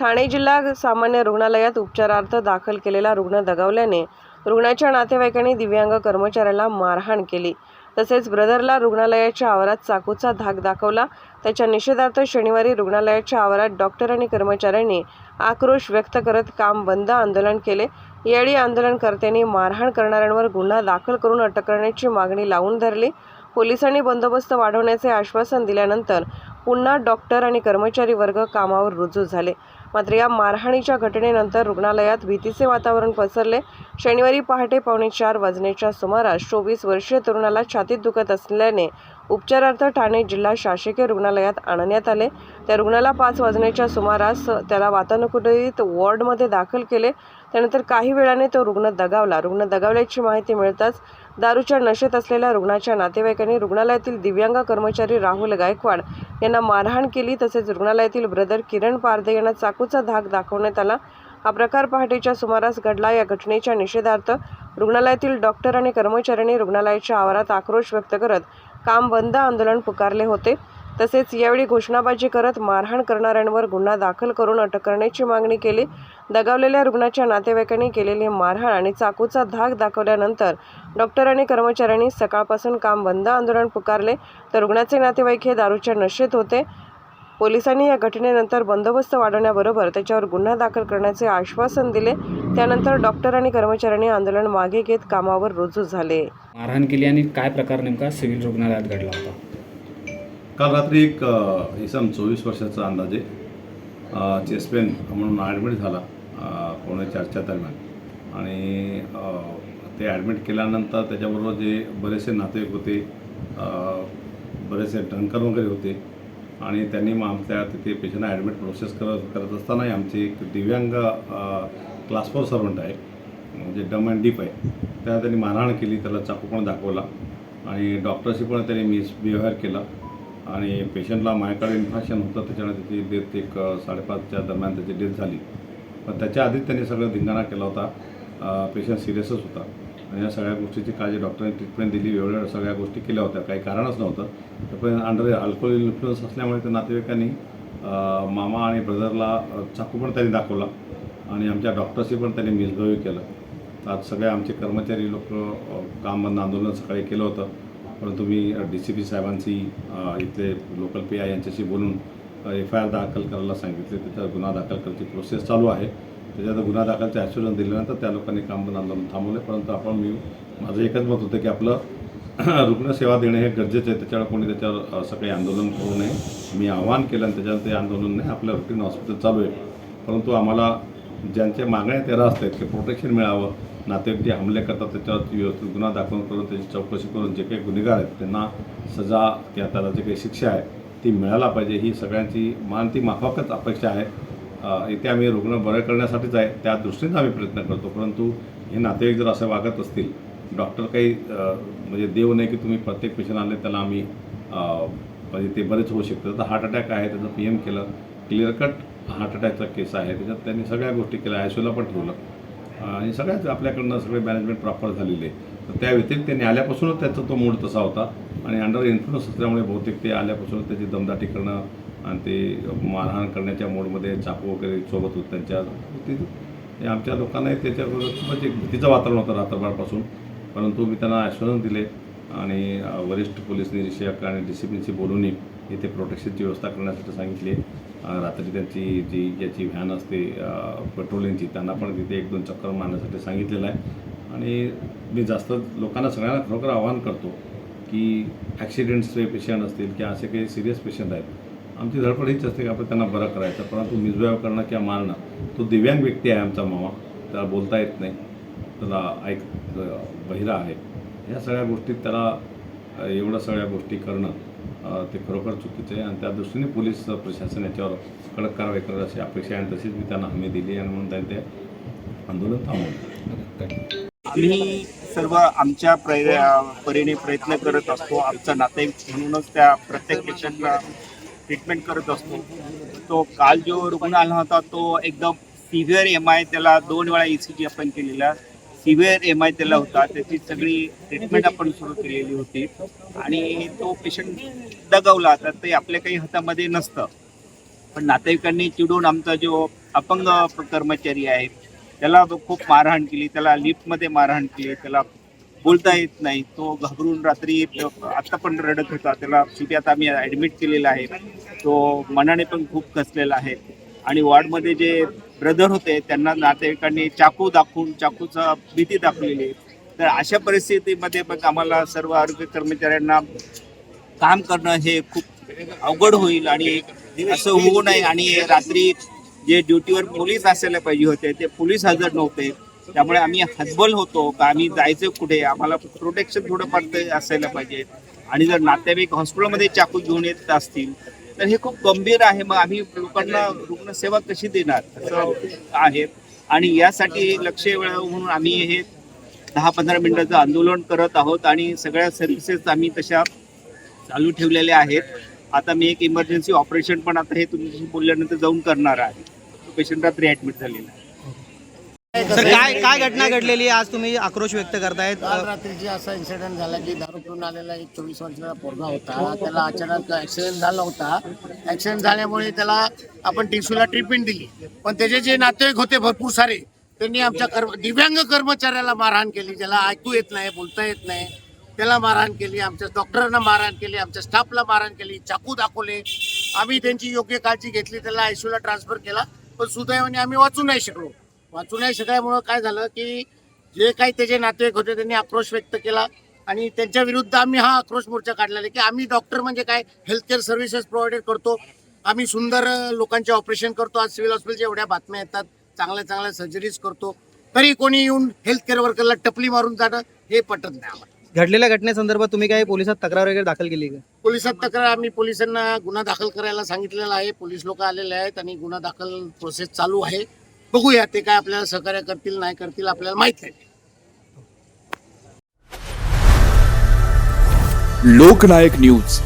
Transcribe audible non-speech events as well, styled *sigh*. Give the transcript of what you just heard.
ठाणे जिल्हा सामान्य रुग्णालयात उपचारार्थ दाखल केलेला रुग्ण दगावल्याने रुग्णाच्या नातेवाईकांनी दिव्यांग कर्मचाऱ्याला मारहाण केली. तसेच ब्रदरला रुग्णालयाच्या आवारात चाकूचा धाक दाखवला. त्याच्या निषेधार्थ शनिवारी रुग्णालयाच्या आवारात डॉक्टर आणि कर्मचाऱ्यांनी आक्रोश व्यक्त करत काम बंद आंदोलन केले. यावेळी आंदोलनकर्त्यांनी मारहाण करणाऱ्यांवर गुन्हा दाखल करून अटक करण्याची मागणी लावून धरली. पोलिसांनी बंदोबस्त वाढवण्याचे आश्वासन दिल्यानंतर पुन्हा डॉक्टर आणि कर्मचारी वर्ग कामावर रुजू झाले. मात्र या मारहाणीच्या घटनेनंतर रुग्णालयात भीतीचे वातावरण पसरले. शनिवारी पहाटे पावणे चार वाजण्याच्या सुमारास चोवीस वर्षीय तरुणाला छातीत दुखत असल्याने उपचारार्थ ठाणे जिल्हा शासकीय रुग्णालयात आणण्यात आले. त्या रुग्णाला पाच वाजण्याच्या सुमारास त्याला वातानुकुलित वॉर्डमध्ये दाखल केले. त्यानंतर काही वेळाने तो रुग्ण दगावला. रुग्ण दगावल्याची माहिती मिळताच दारूच्या नशेत असलेल्या रुग्णाच्या नातेवाईकांनी रुग्णालयातील दिव्यांग कर्मचारी राहुल गायकवाड यांना मारहाण केली. तसेच रुग्णालयातील ब्रदर किरण पारदे यांना चाकूचा धाक दाखवण्यात आला. हा प्रकार पहाटेच्या सुमारास घडला. या घटनेच्या निषेधार्थ रुग्णालयातील डॉक्टर आणि कर्मचाऱ्यांनी रुग्णालयाच्या आवारात आक्रोश व्यक्त करत काम बंद आंदोलन पुकारले होते. तसेच यावेळी घोषणाबाजी करत मारहाण करणाऱ्यांवर गुन्हा दाखल करून अटक करण्याची मागणी केली. दगावलेल्या रुग्णाच्या नातेवाईकांनी केलेली मारहाण आणि चाकूचा धाक दाखवल्यानंतर डॉक्टर आणि कर्मचाऱ्यांनी सकाळपासून काम बंद आंदोलन पुकारले. तर रुग्णाचे नातेवाईक हे दारूच्या नशेत होते. पोलिसांनी या घटनेनंतर बंदोबस्त वाढवण्याबरोबर त्याच्यावर गुन्हा दाखल करण्याचे आश्वासन दिले. त्यानंतर डॉक्टर आणि कर्मचाऱ्यांनी आंदोलन मागे घेत कामावर रुजू झाले. मारहाण केली आणि काय प्रकार नेमका सिव्हिल रुग्णालयात घडला होता? काल रात्री एक इसम चोवीस वर्षाचा अंदाजे अ, चेस्ट पेन म्हणून ॲडमिट झाला अ, पावणे चारच्या दरम्यान. आणि ते ॲडमिट केल्यानंतर त्याच्याबरोबर जे बरेचसे नातेवाईक होते बरेचसे ड्रंकर वगैरे होते आणि त्यांनी मग आमच्या तिथे पेशंटला ॲडमिट प्रोसेस करत करत असतानाही आमची एक दिव्यांग क्लास फोर सर्वंट आहे. म्हणजे डम अँड डीप आहे. त्याला त्यांनी मारहाण केली त्याला चाकू पण दाखवला. आणि डॉक्टरशी पण त्यांनी मिसबिहेवियर केला. आणि पेशंटला मायकार्ड इन्फेक्शन होतं त्याच्यामुळे त्याची डेथ एक साडेपाचच्या दरम्यान त्याची डेथ झाली. पण त्याच्या आधीच त्यांनी सगळं धिंगाणा केला होता. पेशंट सिरियसच होता. आणि या सगळ्या गोष्टीची काळजी डॉक्टरांनी ट्रीटमेंट दिली वेगवेगळ्या सगळ्या गोष्टी केल्या होत्या. काही कारणच नव्हतं. पण अंडर अल्कोहोल इन्फ्लुअन्स असल्यामुळे त्या नातेवाईकांनी मामा आणि ब्रदरला चाकू पण त्यांनी दाखवला आणि आमच्या डॉक्टरशी पण त्यांनी मिसबिहेव केलं. तर आज सगळे आमचे कर्मचारी लोक काम बंद आंदोलन सकाळी केलं होतं. परंतु मी डी सी पी साहेबांशी इथले लोकल पी आय यांच्याशी बोलून एफ आय आर दाखल करायला सांगितले. त्याचा गुन्हा दाखल करायची प्रोसेस चालू आहे. त्याच्यात गुन्हा दाखलचे ॲश्युरन्स दिल्यानंतर त्या लोकांनी काम बंद आंदोलन थांबवले. परंतु आपण मी माझं एकच मत होतं की आपलं *clears throat* रुग्णसेवा देणे हे गरजेचं आहे. त्याच्यावर कोणी त्याच्यावर असं काही आंदोलन करू नये. मी आवाहन केलं आणि त्याच्यावर ते आंदोलन नाही आपलं रुटीन हॉस्पिटल चालू आहे. परंतु आम्हाला ज्यांच्या मागण्या तेरा असतात की प्रोटेक्शन मिळावं नातेवाईक जे हमले करतात त्याच्यावर व्यवस्थित गुन्हा दाखल करून त्याची चौकशी करून जे काही गुन्हेगार आहेत त्यांना सजा किंवा त्याला जे काही शिक्षा आहे ती मिळायला पाहिजे. ही सगळ्यांची मान ती माफाकच अपेक्षा आहे. इथे आम्ही रुग्ण बरे करण्यासाठीच आहे त्या दृष्टीनेच आम्ही प्रयत्न करतो. परंतु हे नातेवाईक जर असं वागत असतील डॉक्टर काही म्हणजे देव नाही की तुम्ही प्रत्येक पेशंट आले त्याला आम्ही म्हणजे ते बरेच होऊ शकतं. तर हार्ट अटॅक आहे त्याचं पी एम केलं क्लिअर कट हार्ट अटॅकचा केस आहे. त्याच्यात त्यांनी सगळ्या गोष्टी केल्या आयसोला पण ठेवलं. आणि सगळ्याच आपल्याकडनं सगळे मॅनेजमेंट प्रॉपर झालेले तर त्या व्यतिरिक्त त्यांनी आल्यापासूनच त्याचा तो मूड तसा होता. आणि अंडर इन्फ्लुअन्स असल्यामुळे बहुतेक ते आल्यापासूनच त्याची दमदाटी करणं आणि ते मारहाण करण्याच्या मोडमध्ये चाकू वगैरे सोबत होत त्यांच्या ते आमच्या लोकांनाही त्याच्याबरोबर खूपच एक भीतीचं वातावरण होतं रात्रभरपासून. परंतु मी त्यांना आश्वासन दिले आणि वरिष्ठ पोलीस निरीक्षक आणि डिसिप्लिनशी बोलूनही इथे प्रोटेक्शनची व्यवस्था करण्यासाठी सांगितली. आहे रात्री त्यांची जी याची व्हॅन असते पेट्रोलिंगची त्यांना पण तिथे एक दोन चक्कर मारण्यासाठी सांगितलेलं आहे. आणि मी जास्त लोकांना सगळ्यांना खरोखर आवाहन करतो की ॲक्सिडेंट्सचे पेशंट असतील किंवा असे काही सिरियस पेशंट आहेत आमची धडपड हीच असते की आपण त्यांना बरं करायचं परंतु मिसबिहेव करणं किंवा मारणं तो दिव्यांग व्यक्ती आहे आमचा मामा त्याला बोलता येत नाही त्याला ऐक बहिरा आहे. ह्या सगळ्या गोष्टीत त्याला एवढं एवढ्या सगळ्या गोष्टी करणं ते खरोखर चुकीचं आहे. आणि त्या दृष्टीने पोलीस प्रशासन याच्यावर कडक कारवाई करत अशी अपेक्षा आहे. आणि तशीच मी त्यांना हमी दिली आणि म्हणून त्यांनी ते आंदोलन थांबवलं. आम्ही सर्व आमच्या प्रय परीने प्रयत्न करत असतो. आमचा नातेवाईक म्हणूनच त्या प्रत्येक पेशंटला ट्रीटमेंट करत असतो. तो काल जो रुग्ण आला होता तो एकदम सिव्हिअर एम आय त्याला दोन वेळा ई सी जी आपण केलेला. सिव्हिअर एम आय त्याला होता. त्याची सगळी ट्रीटमेंट आपण सुरू केलेली होती. आणि तो पेशंट दगावला. तर ते आपल्या काही हातामध्ये नसतं. पण नातेवाईकांनी चिडून आमचा जो अपंग कर्मचारी आहे त्याला खूप मारहाण केली. त्याला लिफ्टमध्ये मारहाण केली. त्याला बोलता येत नाही. तो घाबरून रात्री आता पण रडत होता. त्याला शेवटी आता आम्ही ॲडमिट केलेला आहे. तो मनाने पण खूप कसलेला आहे. आणि वॉर्डमध्ये जे ब्रदर होते त्यांना नातेवाईकांनी चाकू दाखवून चाकूचा भीती दाखवलेली तर अशा परिस्थितीमध्ये मग आम्हाला सर्व आरोग्य कर्मचाऱ्यांना काम करणं हे खूप अवघड होईल आणि असं होऊ नये. आणि रात्री जे ड्युटीवर पोलीस असायला पाहिजे होते ते पोलीस हजर नव्हते. त्यामुळे आम्ही हजबल होतो का आम्ही जायचं कुठे? आम्हाला प्रोटेक्शन थोडंफार असायला पाहिजे. आणि जर नातेवाईक हॉस्पिटलमध्ये चाकू घेऊन येत असतील तर हे खूप गंभीर आहे. मग आम्ही लोकांना रुग्णसेवा कशी देणार? असं आहे. आणि यासाठी लक्ष वेळावं म्हणून आम्ही हे दहा पंधरा मिनिटाचं आंदोलन करत आहोत आणि सगळ्या सर्व्हिसेस आम्ही तशा चालू ठेवलेल्या आहेत. आता मी एक इमर्जन्सी ऑपरेशन पण आता हे तुमच्याशी बोलल्यानंतर जाऊन करणार आहे. पेशंट रात्री ॲडमिट झालेला आहे. सर काय काय घटना घडलेली आहे? आज तुम्ही आक्रोश व्यक्त करतायत? काल रात्रीची असा इन्सिडेंट झाला की दारू पिऊन आलेला एक चोवीस वर्षाचा पोरगा होता. त्याला अचानक ऍक्सिडेंट झाला होता. ऍक्सिडेंट झाल्यामुळे त्याला आपण टिसूला ट्रीटमेंट दिली. पण त्याचे जे नातेवाईक होते भरपूर सारे त्यांनी आमच्या कर्म दिव्यांग कर्मचाऱ्याला मारहाण केली. ज्याला ऐकू येत नाही बोलता येत नाही. त्याला मारहाण केली आमच्या डॉक्टरांना मारहाण केली आमच्या स्टाफला मारहाण केली चाकू दाखवले. आम्ही त्यांची योग्य काळजी घेतली त्याला आयसीयूला ट्रान्सफर केला. पण सुदैवाने आम्ही वाचू नाही शकलो. वाचू नाही शकल्यामुळं काय झालं की जे काही त्याचे नातेवाईक होते त्यांनी आक्रोश व्यक्त केला आणि त्यांच्या विरुद्ध आम्ही हा आक्रोश मोर्चा काढलेला की आम्ही डॉक्टर म्हणजे काय हेल्थ केअर सर्व्हिसेस प्रोव्हाइडेड करतो आम्ही सुंदर लोकांचे ऑपरेशन करतो आज सिव्हिल हॉस्पिटलच्या एवढ्या बातम्या येतात चांगल्या चांगल्या सर्जरीज करतो तरी कोणी येऊन हेल्थ केअर वर्करला टपली मारून जाणं हे पटत नाही आम्हाला. घडलेल्या घटनेसंदर्भात तुम्ही काय पोलिसात तक्रार वगैरे दाखल केली का? पोलिसात तक्रार आम्ही पोलिसांना गुन्हा दाखल करायला सांगितलेला आहे पोलीस लोक आलेले आहेत आणि गुन्हा दाखल प्रोसेस चालू आहे. बघूया ते काय आपल्याला सहकार्य करतील नाही करतील आपल्याला माहीत नाही लोकनायक न्यूज.